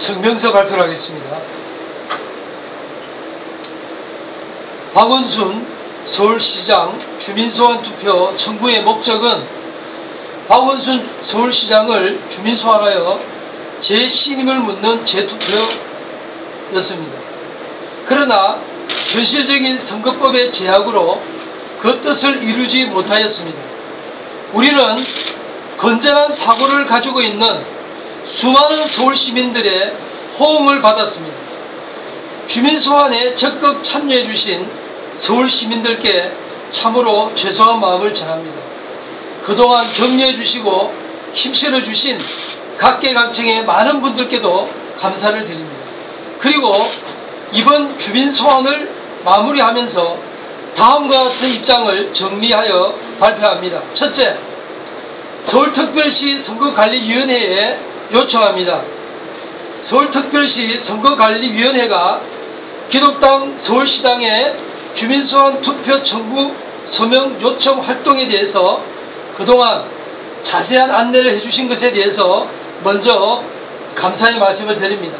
성명서 발표를 하겠습니다. 박원순 서울시장 주민소환 투표 청구의 목적은 박원순 서울시장을 주민소환하여 재신임을 묻는 재투표였습니다. 그러나 현실적인 선거법의 제약으로 그 뜻을 이루지 못하였습니다. 우리는 건전한 사고를 가지고 있는 수많은 서울 시민들의 호응을 받았습니다. 주민 소환에 적극 참여해 주신 서울 시민들께 참으로 죄송한 마음을 전합니다. 그동안 격려해 주시고 힘실어 주신 각계각층의 많은 분들께도 감사를 드립니다. 그리고 이번 주민 소환을 마무리하면서 다음과 같은 입장을 정리하여 발표합니다. 첫째, 서울특별시 선거관리위원회에 요청합니다. 서울특별시 선거관리위원회가 기독당 서울시당의 주민소환 투표 청구 서명 요청 활동에 대해서 그동안 자세한 안내를 해주신 것에 대해서 먼저 감사의 말씀을 드립니다.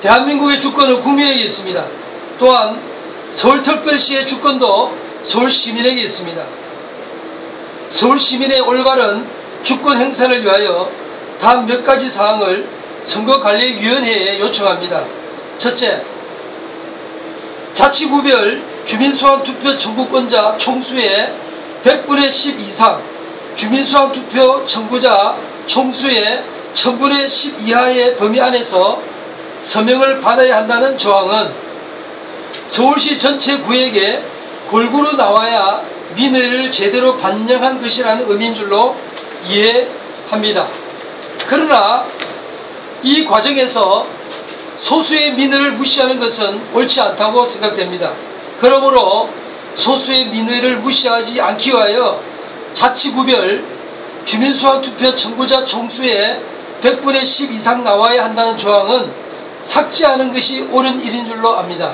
대한민국의 주권은 국민에게 있습니다. 또한 서울특별시의 주권도 서울시민에게 있습니다. 서울시민의 올바른 주권 행사를 위하여 다음 몇 가지 사항을 선거관리위원회에 요청합니다. 첫째, 자치구별 주민소환투표 청구권자 총수의 100분의 10 이상, 주민소환투표 청구자 총수의 1000분의 10 이하의 범위 안에서 서명을 받아야 한다는 조항은 서울시 전체 구역에 골고루 나와야 민의를 제대로 반영한 것이라는 의미인 줄로 이해합니다. 그러나 이 과정에서 소수의 민의를 무시하는 것은 옳지 않다고 생각됩니다. 그러므로 소수의 민의를 무시하지 않기 위하여 자치구별 주민수환투표 청구자 총수의 100분의 10 이상 나와야 한다는 조항은 삭제하는 것이 옳은 일인 줄로 압니다.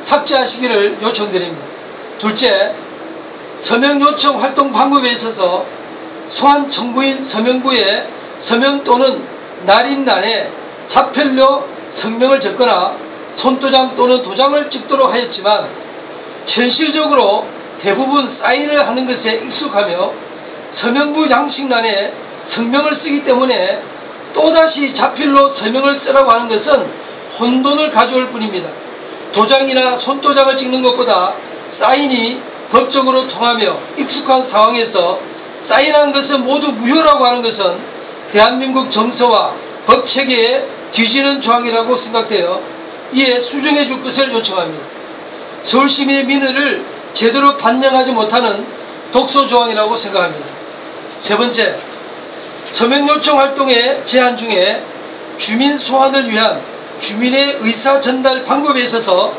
삭제하시기를 요청드립니다. 둘째, 서명 요청 활동 방법에 있어서 소환 청구인 서명구에 서명 또는 날인란에 자필로 성명을 적거나 손도장 또는 도장을 찍도록 하였지만 현실적으로 대부분 사인을 하는 것에 익숙하며 서명부 양식란에 성명을 쓰기 때문에 또다시 자필로 서명을 쓰라고 하는 것은 혼돈을 가져올 뿐입니다. 도장이나 손도장을 찍는 것보다 사인이 법적으로 통하며 익숙한 상황에서 사인한 것은 모두 무효라고 하는 것은 대한민국 정서와 법 체계에 뒤지는 조항이라고 생각되어 이에 수정해 줄 것을 요청합니다. 서울시민의 민의를 제대로 반영하지 못하는 독소 조항이라고 생각합니다. 세 번째, 서명 요청 활동의 제한 중에 주민 소환을 위한 주민의 의사 전달 방법에 있어서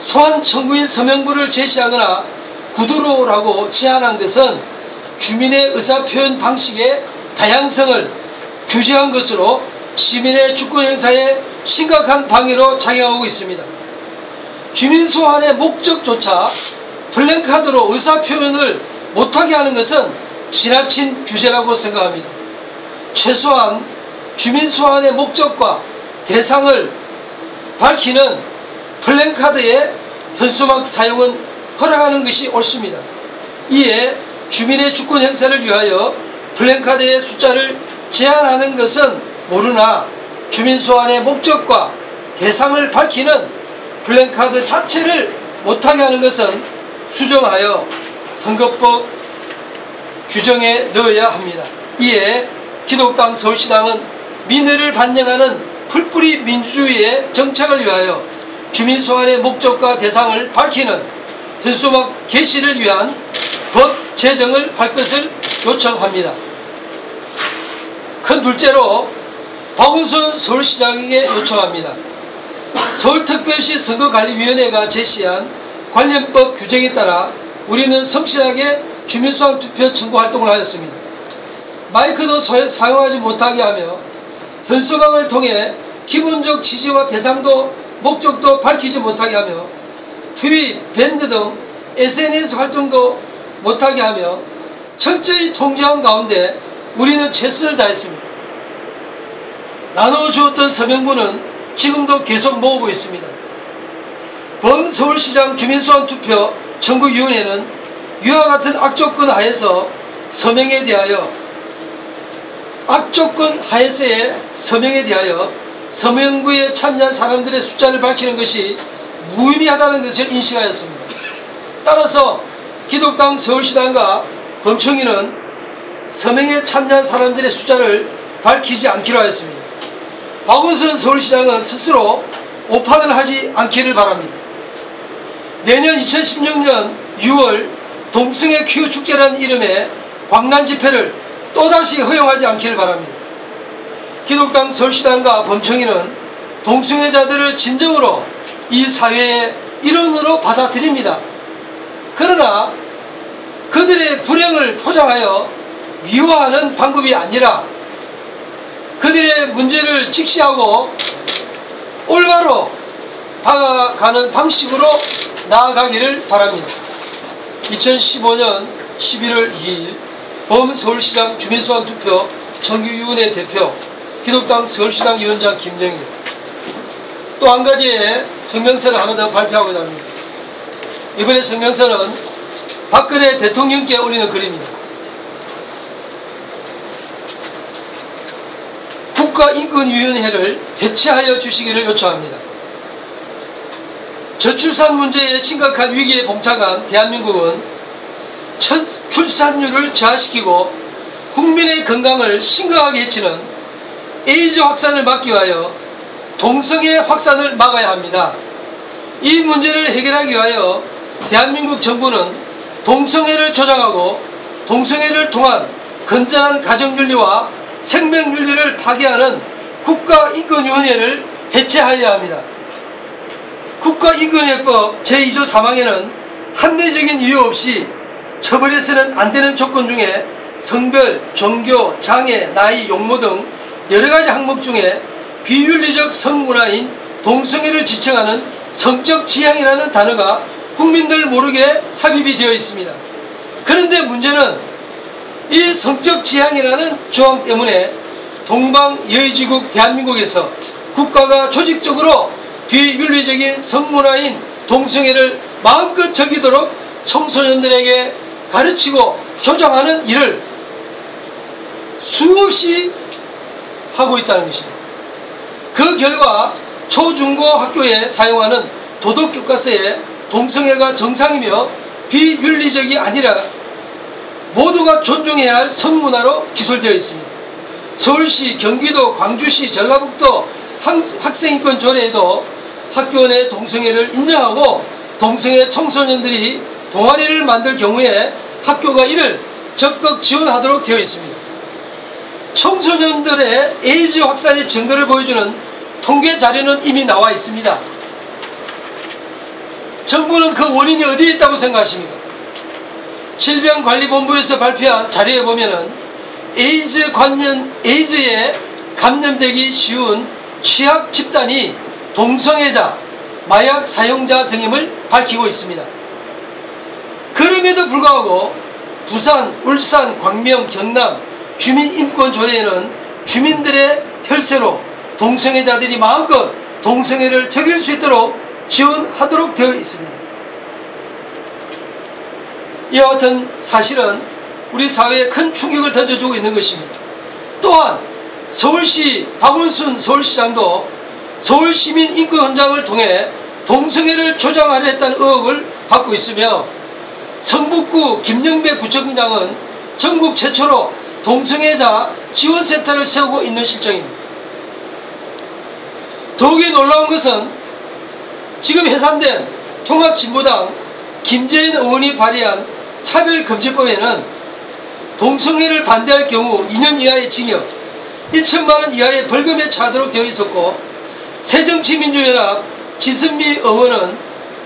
소환 청구인 서명부를 제시하거나 구두로라고 제안한 것은 주민의 의사 표현 방식의 다양성을 규제한 것으로 시민의 주권 행사에 심각한 방해로 작용하고 있습니다. 주민 소환의 목적조차 플랜카드로 의사 표현을 못하게 하는 것은 지나친 규제라고 생각합니다. 최소한 주민 소환의 목적과 대상을 밝히는 플랜카드의 현수막 사용은 허락하는 것이 옳습니다. 이에 주민의 주권 행사를 위하여 플랜카드의 숫자를 제한하는 것은 모르나 주민 소환의 목적과 대상을 밝히는 플랜카드 자체를 못하게 하는 것은 수정하여 선거법 규정에 넣어야 합니다. 이에 기독당 서울시당은 민의를 반영하는 풀뿌리 민주주의의 정착을 위하여 주민 소환의 목적과 대상을 밝히는 현수막 개시를 위한 법 제정을 할 것을 요청합니다. 큰 둘째로 박은순 서울시장에게 요청합니다. 서울특별시 선거관리위원회가 제시한 관련법 규정에 따라 우리는 성실하게 주민소환 투표 청구 활동을 하였습니다. 마이크도 사용하지 못하게 하며 현수막을 통해 기본적 취지와 대상도 목적도 밝히지 못하게 하며 트윗, 밴드 등 SNS 활동도 못하게 하며 철저히 통제한 가운데 우리는 최선을 다했습니다. 나눠주었던 서명부는 지금도 계속 모으고 있습니다. 범서울시장 주민소환 투표 청구위원회는 이와 같은 악조건 하에서 서명에 대하여 악조건 하에서의 서명에 대하여 서명부에 참여한 사람들의 숫자를 밝히는 것이 무의미하다는 것을 인식하였습니다. 따라서 기독당 서울시당과 범청이는 서명에 참여한 사람들의 숫자를 밝히지 않기로 하였습니다. 박원순 서울시장은 스스로 오판을 하지 않기를 바랍니다. 내년 2016년 6월 동승의 퀴어 축제라는 이름의 광란 집회를 또다시 허용하지 않기를 바랍니다. 기독당 서울시당과 범청이는 동승회자들을 진정으로 이 사회의 일원으로 받아들입니다. 그러나 그들의 불행을 포장하여 미화하는 방법이 아니라 그들의 문제를 직시하고 올바로 다가가는 방식으로 나아가기를 바랍니다. 2015년 11월 2일 범서울시장 주민소환 투표 정규위원회 대표 기독당 서울시당 위원장 김정일 또 한 가지의 성명서를 하나 더 발표하고자 합니다. 이번에 성명서는 박근혜 대통령께 올리는 글입니다. 국가인권위원회를 해체하여 주시기를 요청합니다. 저출산 문제에 심각한 위기에 봉착한 대한민국은 출산율을 저하시키고 국민의 건강을 심각하게 해치는 에이즈 확산을 막기 위하여 동성애 확산을 막아야 합니다. 이 문제를 해결하기 위하여 대한민국 정부는 동성애를 조장하고 동성애를 통한 건전한 가정윤리와 생명윤리를 파괴하는 국가인권위원회를 해체하여야 합니다. 국가인권위법 제2조 3항에는 합리적인 이유 없이 처벌해서는 안 되는 조건 중에 성별, 종교, 장애, 나이, 용모 등 여러 가지 항목 중에 비윤리적 성문화인 동성애를 지칭하는 성적 지향이라는 단어가 국민들 모르게 삽입이 되어 있습니다. 그런데 문제는 이 성적 지향이라는 조항 때문에 동방여의지국 대한민국에서 국가가 조직적으로 비윤리적인 성문화인 동성애를 마음껏 즐기도록 청소년들에게 가르치고 조장하는 일을 수없이 하고 있다는 것입니다. 그 결과 초중고 학교에 사용하는 도덕교과서에 동성애가 정상이며 비윤리적이 아니라 모두가 존중해야 할 성문화로 기술되어 있습니다. 서울시, 경기도, 광주시, 전라북도 학생인권 조례에도 학교 내 동성애를 인정하고 동성애 청소년들이 동아리를 만들 경우에 학교가 이를 적극 지원하도록 되어 있습니다. 청소년들의 에이즈 확산의 증거를 보여주는 통계 자료는 이미 나와 있습니다. 정부는 그 원인이 어디에 있다고 생각하십니까? 질병관리본부에서 발표한 자료에 보면은 에이즈 관련, 에이즈에 감염되기 쉬운 취약 집단이 동성애자, 마약 사용자 등임을 밝히고 있습니다. 그럼에도 불구하고 부산, 울산, 광명, 경남 주민인권조례에는 주민들의 혈세로 동성애자들이 마음껏 동성애를 즐길 수 있도록 지원하도록 되어 있습니다. 이와 같은 사실은 우리 사회에 큰 충격을 던져주고 있는 것입니다. 또한 서울시 박원순 서울시장도 서울시민 인권 헌장을 통해 동성애를 조장하려 했다는 의혹을 받고 있으며 성북구 김영배 구청장은 전국 최초로 동성애자 지원센터를 세우고 있는 실정입니다. 더욱이 놀라운 것은 지금 해산된 통합진보당 김재인 의원이 발의한 차별금지법에는 동성애를 반대할 경우 2년 이하의 징역 1천만원 이하의 벌금에 처하도록 되어 있었고 새정치민주연합 진선미 의원은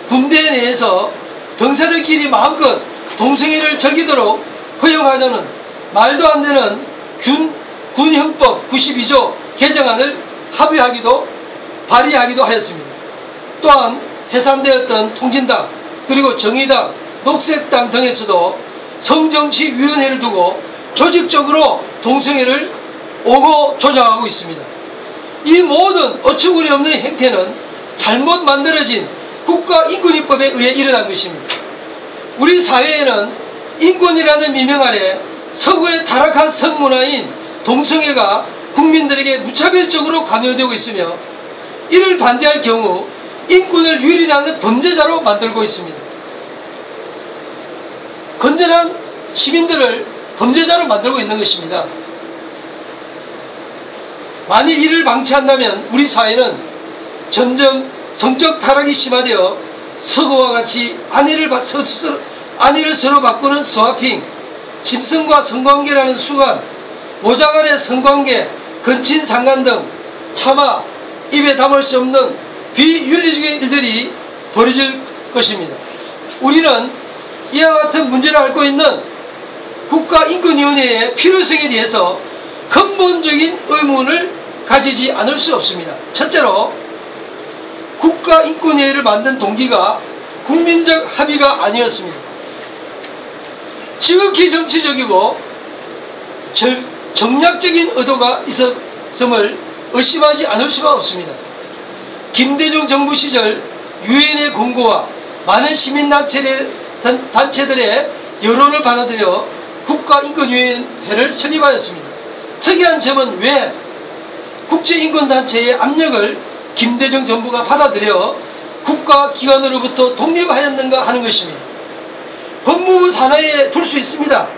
군대 내에서 병사들끼리 마음껏 동성애를 즐기도록 허용하자는 말도 안 되는 균, 군형법 92조 개정안을 합의하기도 발의하기도 하였습니다. 또한 해산되었던 통진당 그리고 정의당 녹색당 등에서도 성정치위원회를 두고 조직적으로 동성애를 오고 조장하고 있습니다. 이 모든 어처구니 없는 행태는 잘못 만들어진 국가인권위법에 의해 일어난 것입니다. 우리 사회에는 인권이라는 미명 아래 서구의 타락한 성문화인 동성애가 국민들에게 무차별적으로 강요되고 있으며 이를 반대할 경우 인권을 유린하는 범죄자로 만들고 있습니다. 건전한 시민들을 범죄자로 만들고 있는 것입니다. 만일 이를 방치한다면 우리 사회는 점점 성적 타락이 심화되어 서구와 같이 아내를, 아내를 서로 바꾸는 스와핑, 짐승과 성관계라는 수간, 모자간의 성관계, 근친 상간 등 차마 입에 담을 수 없는 비윤리적인 일들이 벌어질 것입니다. 우리는 이와 같은 문제를 앓고 있는 국가인권위원회의 필요성에 대해서 근본적인 의문을 가지지 않을 수 없습니다. 첫째로 국가인권위회를 만든 동기가 국민적 합의가 아니었습니다. 지극히 정치적이고 정략적인 의도가 있었음을 의심하지 않을 수가 없습니다. 김대중 정부 시절 유엔의 공고와 많은 시민단체 들의 여론을 받아들여 국가인권위원회를 설립하였습니다. 특이한 점은 왜 국제인권단체의 압력을 김대중 정부가 받아들여 국가기관으로부터 독립하였는가 하는 것입니다. 법무부 산하에 둘 수 있습니다.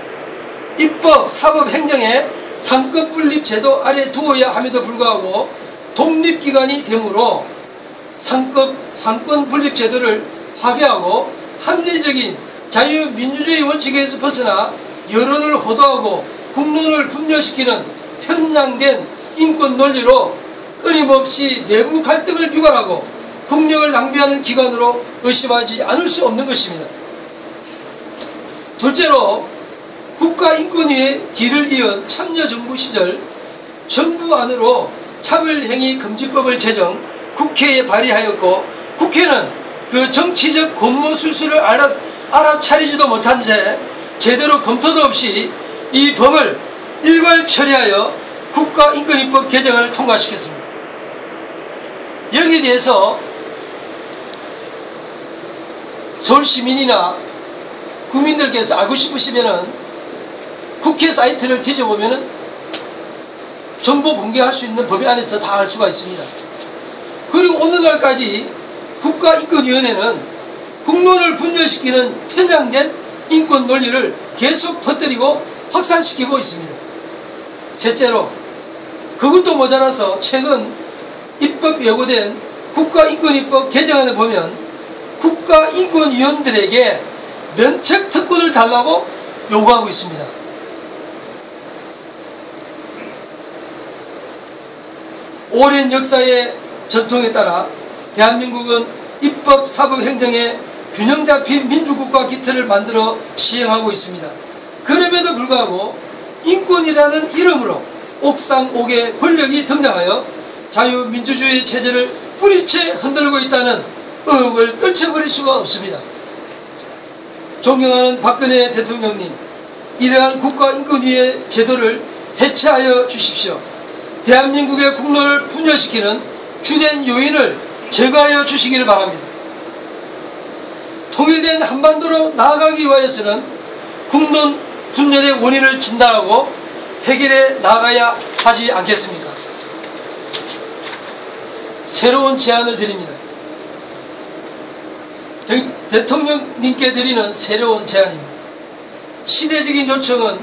입법, 사법, 행정에 상급 분립 제도 아래 두어야 함에도 불구하고 독립기관이 되므로 상급, 상권 분립 제도를 파괴하고 합리적인 자유민주주의 원칙에서 벗어나 여론을 호도하고 국론을 분열시키는 편향된 인권 논리로 끊임없이 내부 갈등을 유발하고 국력을 낭비하는 기관으로 의심하지 않을 수 없는 것입니다. 둘째로 국가인권위의 뒤를 이은 참여정부 시절 정부 안으로 차별행위 금지법을 제정 국회에 발의하였고 국회는 그 정치적 권모술수를 알아, 알아차리지도 못한 채 제대로 검토도 없이 이 법을 일괄 처리하여 국가인권위법 개정을 통과시켰습니다. 여기에 대해서 서울시민이나 국민들께서 알고 싶으시면은 국회 사이트를 뒤져보면은 정보 공개할 수 있는 법의 안에서 다 알 수가 있습니다. 그리고 오늘날까지 국가인권위원회는 국론을 분열시키는 편향된 인권 논리를 계속 퍼뜨리고 확산시키고 있습니다. 셋째로 그것도 모자라서 최근 입법 예고된 국가인권위법 개정안을 보면 국가인권위원들에게 면책 특권을 달라고 요구하고 있습니다. 오랜 역사의 전통에 따라 대한민국은 입법, 사법, 행정의 균형 잡힌 민주국가 기틀을 만들어 시행하고 있습니다. 그럼에도 불구하고 인권이라는 이름으로 옥상옥의 권력이 등장하여 자유민주주의 체제를 뿌리채 흔들고 있다는 의혹을 떨쳐버릴 수가 없습니다. 존경하는 박근혜 대통령님, 이러한 국가인권위의 제도를 해체하여 주십시오. 대한민국의 국론을 분열시키는 주된 요인을 제거하여 주시기를 바랍니다. 통일된 한반도로 나아가기 위해서는 국론 분열의 원인을 진단하고 해결해 나가야 하지 않겠습니까? 새로운 제안을 드립니다. 대, 통령님께 드리는 새로운 제안입니다. 시대적인 요청은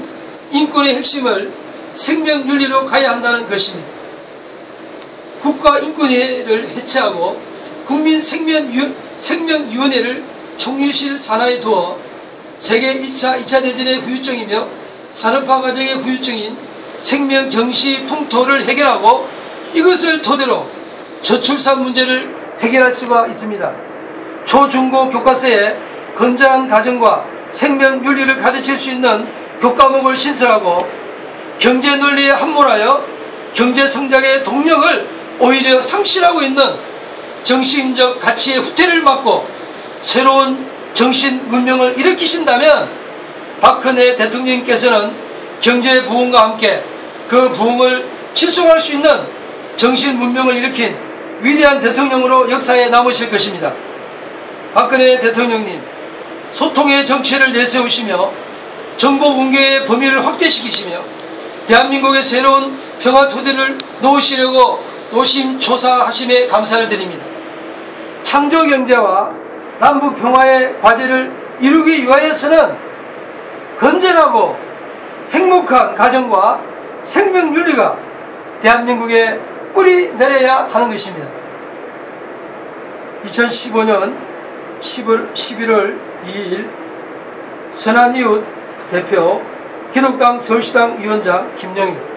인권의 핵심을 생명윤리로 가야 한다는 것입니다. 국가 인권위를 해체하고 국민생명위원회를 총리실 산하에 두어 세계 1차, 2차 대전의 후유증이며 산업화 과정의 후유증인 생명 경시 풍토를 해결하고 이것을 토대로 저출산 문제를 해결할 수가 있습니다. 초중고 교과서에 건전한 가정과 생명 윤리를 가르칠 수 있는 교과목을 신설하고 경제 논리에 함몰하여 경제 성장의 동력을 오히려 상실하고 있는 정신적 가치의 후퇴를 막고 새로운 정신 문명을 일으키신다면 박근혜 대통령께서는 경제 부흥과 함께 그 부흥을 지속할 수 있는 정신 문명을 일으킨 위대한 대통령으로 역사에 남으실 것입니다. 박근혜 대통령님, 소통의 정체를 내세우시며 정보 공개의 범위를 확대시키시며 대한민국의 새로운 평화 토대를 놓으시려고 노심초사하심에 감사를 드립니다. 창조 경제와 남북 평화의 과제를 이루기 위하여서는 건전하고 행복한 가정과 생명윤리가 대한민국에 뿌리 내려야 하는 것입니다. 2015년 10월, 11월 2일 선한 이웃 대표 기독당 서울시당 위원장 김영희